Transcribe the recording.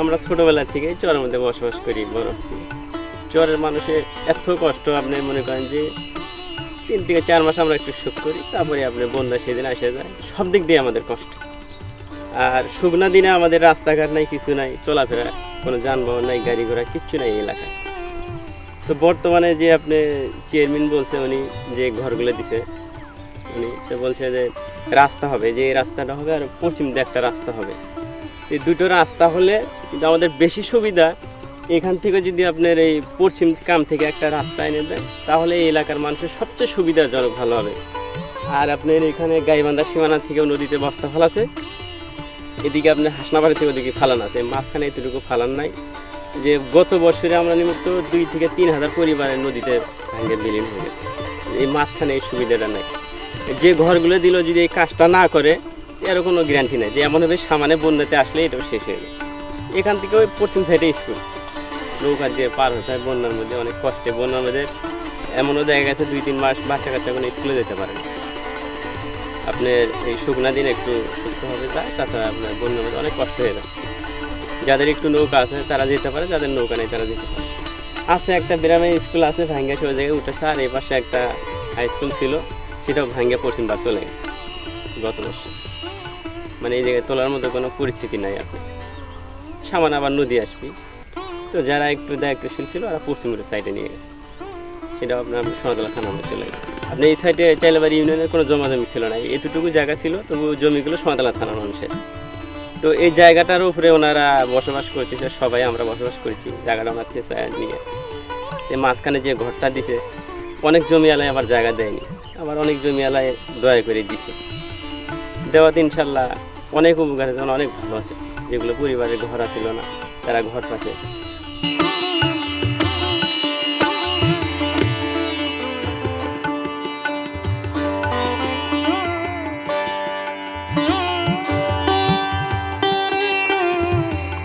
আমরা ছোটোবেলা থেকে চরের মধ্যে বসবাস করি, বড় চরের মানুষের এত কষ্ট, আপনি মনে করেন যে তিন থেকে চার মাস আমরা একটু সুখ করি, তারপরে আপনি বন্যা সেদিন আসে যায়। সব দিক দিয়ে আমাদের কষ্ট। আর শুকনা দিনে আমাদের রাস্তাঘাট নাই, কিছু নাই, চলাফেরা, কোনো যানবাহন নাই, গাড়ি ঘোড়া, কিচ্ছু নাই এলাকায়। তো বর্তমানে যে আপনি চেয়ারম্যান বলছে উনি, যে ঘরগুলো দিছে, উনি তো বলছে যে রাস্তা হবে, যে এই রাস্তাটা হবে আর পশ্চিম দিয়ে একটা রাস্তা হবে। এই দুটো রাস্তা হলে কিন্তু আমাদের বেশি সুবিধা। এখান থেকে যদি আপনার এই পশ্চিম কাম থেকে একটা রাস্তা এনে দেয় তাহলে এই এলাকার মানুষের সবচেয়ে সুবিধাজনক ভালো হবে। আর আপনার এখানে গাইবান্ধা সীমানা থেকেও নদীতে বস্তা ফেলাছে এদিকে আপনার হাসনাবাড়ি থেকে ওদিকে ফালান আছে। মাঝখানে এতটুকু ফালান নাই। যে গত বছরে আমরা নিমিত্ত দুই থেকে তিন হাজার পরিবারের নদীতে ভাঙ্গে বিলীন হয়ে গেছে। এই মাঝখানে এই সুবিধাটা নাই। যে ঘরগুলো দিল যদি এই কাজটা না করে এর কোনো গ্যারান্টি নেই যে এমন হবে, সামানে বন্যাতে আসলে এটাও শেষ হয়ে যাবে। এখান থেকে ওই পশ্চিম সাইডে স্কুল নৌকা দিয়ে পার হতে হয় বন্যার মধ্যে, অনেক কষ্টে। বন্যার মধ্যে এমনও দেখা গেছে, দুই তিন মাস বাচ্চা কাচ্চা কোনো স্কুলে যেতে পারে আপনার এই শুকনা দিন একটু সুস্থ হবে যায়, তাছাড়া আপনার বন্যার মধ্যে অনেক কষ্ট হয়ে যায় যাদের একটু নৌকা আছে, তারা যেতে পারে, যাদের নৌকা নেই, তারা যেতে পারে। আছে একটা গ্রামে স্কুল আছে, ভাঙ্গা সে ওই জায়গায় উঠেছে, আর এই পাশে একটা হাই স্কুল ছিল, সেটাও ভাঙ্গে পশ্চিম বার চলে গেছে গত বছর। মানে এই জায়গায় তোলার মতো কোনো পরিস্থিতি নাই আপনি সামান আবার নদী আসবি। তো যারা একটু দায়িত্বশীল ছিল, ওরা পশ্চিমের সাইডে নিয়ে গেছে। সেটাও আপনার সোনাতলা থানা মধ্যে চলে গেছে। আপনি এই সাইডে চাইলাবাড়ি ইউনিয়নের কোনো জমা জমি ছিল না। এতটুকু জায়গা ছিল, তবু জমিগুলো সোনাতলা থানার মানুষের। তো এই জায়গাটার উপরে ওনারা বসবাস করতেছে, সবাই আমরা বসবাস করেছি। জায়গাটা ওনার নিয়ে এই মাঝখানে যে ঘরটা দিছে, অনেক জমিওয়ালায় আবার জায়গা দেয়নি। আবার অনেক জমিওয়ালায় দয়া করে দিছে। দেওয়াতে ইনশাল্লাহ অনেক উপকার অনেক ভালো আছে। যেগুলো পরিবারের ঘর আছিল না তারা ঘর পাচ্ছে।